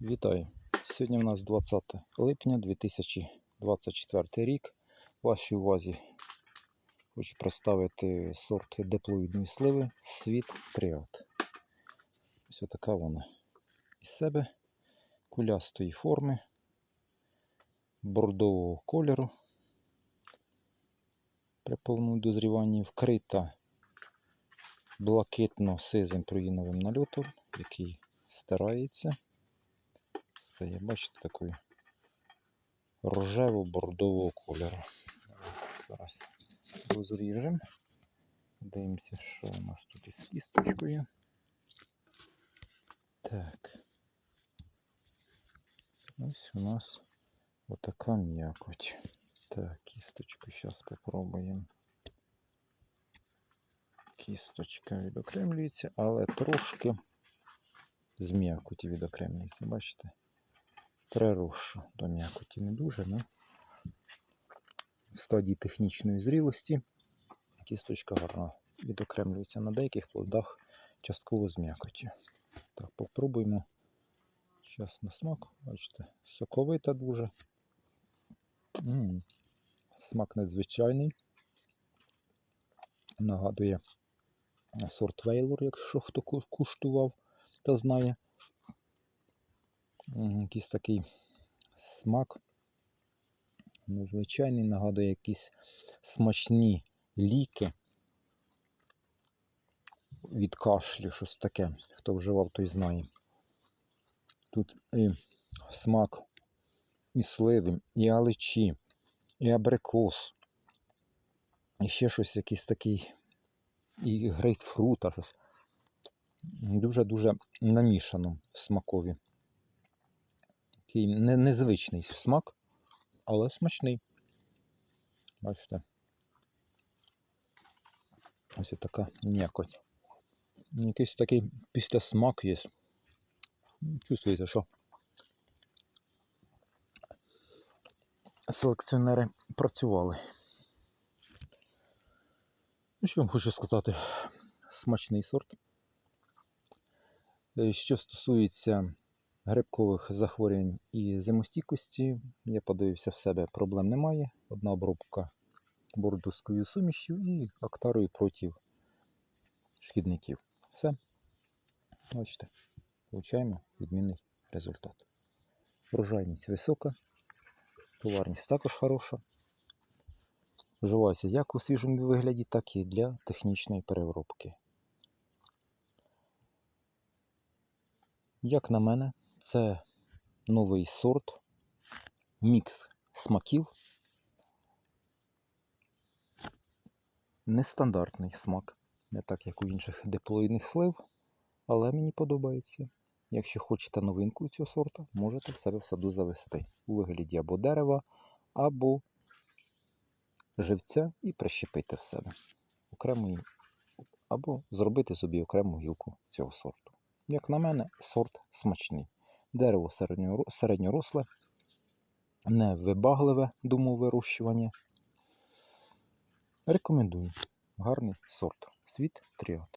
Вітаю! Сьогодні у нас 20 липня 2024 рік. Вашій увазі хочу представити сорт диплоїдної сливи Світ Тріот. Ось така вона із себе кулястої форми, бордового кольору. При повному дозріванні вкрита блакитно-сизим проїновим нальотом, який стирається стає, бачите, такої рожево-бордового кольору. Зараз розріжемо. Дивимося, що у нас тут із кісточкою. Так. Ось у нас отака м'якоть. Так, кісточку зараз спробуємо. Кісточка відокремлюється, але трошки з м'якоті відокремлюється, бачите? Приросшу до м'якоті не дуже, але в стадії технічної зрілості кісточка гарно відокремлюється на деяких плодах частково з м'якоті. Так, попробуємо. Зараз на смак, бачите, соковита дуже. М -м -м. Смак незвичайний. Нагадує сорт Вейлор, якщо хто куштував та знає якийсь такий смак. Незвичайний, нагадує якісь смачні ліки від кашлю, щось таке. Хто вживав, той знає. Тут і смак і сливи, і аличі, і абрикос, і ще щось якийсь такий, і грейпфрута. щось. Дуже-дуже намішано в смакові. Такий не, незвичний смак, але смачний. Бачите? Ось така м'якоть. Якийсь такий післясмак є. Чувствуєте, що селекціонери працювали. Ну, що вам хочу сказати? Смачний сорт. Е, Що стосується грибкових захворювань і зимостійкості, я подивився в себе, проблем немає. Одна обробка бордоською сумішю і актарою проти шкідників. Все. Бачите, получаємо відмінний результат. Врожайність висока, товарність також хороша. Вживається як у свіжому вигляді, так і для технічної переробки. Як на мене, це новий сорт, мікс смаків. Нестандартний смак, не так як у інших диплоїдних слив, але мені подобається. Якщо хочете новинку цього сорта, можете в себе в саду завести у вигляді або дерева, або живця і прищепити в себе окремий, або зробити собі окрему гілку цього сорту. Як на мене, сорт смачний. Дерево середньоросле, невибагливе думаю, вирощування. Рекомендую. Гарний сорт. Світ Тріот.